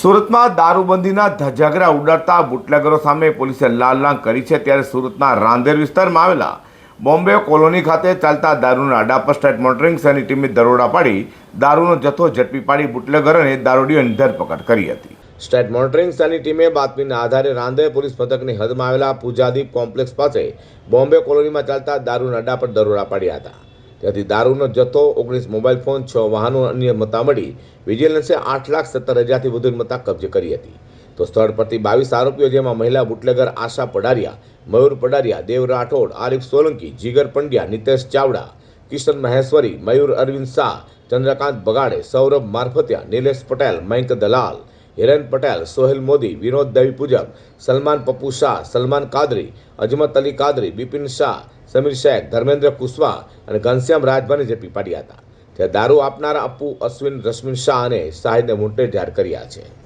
સુરતમાં દારૂબંધીના ધજાગરા ઉડાડતા બુટલેગરો સામે પોલીસે લાલ લાંગ કરી છે ત્યારે સુરતના રાંદેર વિસ્તારમાં આવેલા બોમ્બે કોલોની ખાતે ચાલતા દારૂના અડા પર સ્ટેટ મોનિટરિંગ સેલની ટીમે દરોડા પાડી દારૂનો જથ્થો ઝડપી પાડી બુટલેગરોને દારૂડીઓની ધરપકડ કરી હતી. સ્ટેટ મોનિટરિંગ સેલની ટીમે બાતમીના આધારે રાંદેર પોલીસ મથકની હદમાં આવેલા પૂજાદીપ કોમ્પ્લેક્સ પાસે બોમ્બે કોલોનીમાં ચાલતા દારૂના અડા પર દરોડા પાડ્યા હતા. ત્યાંથી દારૂનો જથ્થો, ઓગણીસ મોબાઈલ ફોન, છ વાહનો અન્ય મતા મળી વિજિલન્સે આઠ લાખ સત્તર હજારથી વધુ મતા કબજે કરી હતી. તો સ્થળ પરથી બાવીસ આરોપીઓ, જેમાં મહિલા બુટલેગર આશા પડારિયા, મયુર પડારિયા, દેવ રાઠોડ, આરિફ સોલંકી, જીગર પંડ્યા, નિતેશ ચાવડા, કિશન મહેશ્વરી, મયુર અરવિંદ શાહ, ચંદ્રકાંત બગાડે, સૌરભ મારફતિયા, નિલેશ પટેલ, મયંક દલાલ હિરેન પટેલ, સોહેલ મોદી, વિનોદ દેવી પૂજક, સલમાન પપ્પુ શાહ, સલમાન કાદરી, અજમત અલી કાદરી, બિપિન શાહ, સમીર શેખ, ધર્મેન્દ્ર કુશવાહ અને ઘનશ્યામ રાજભાને ઝડપી પાડ્યા હતા. ત્યાં દારૂ આપનારા અપ્પુ અશ્વિન, રશ્મિન શાહ અને શાહિદને જાહેર કર્યા છે.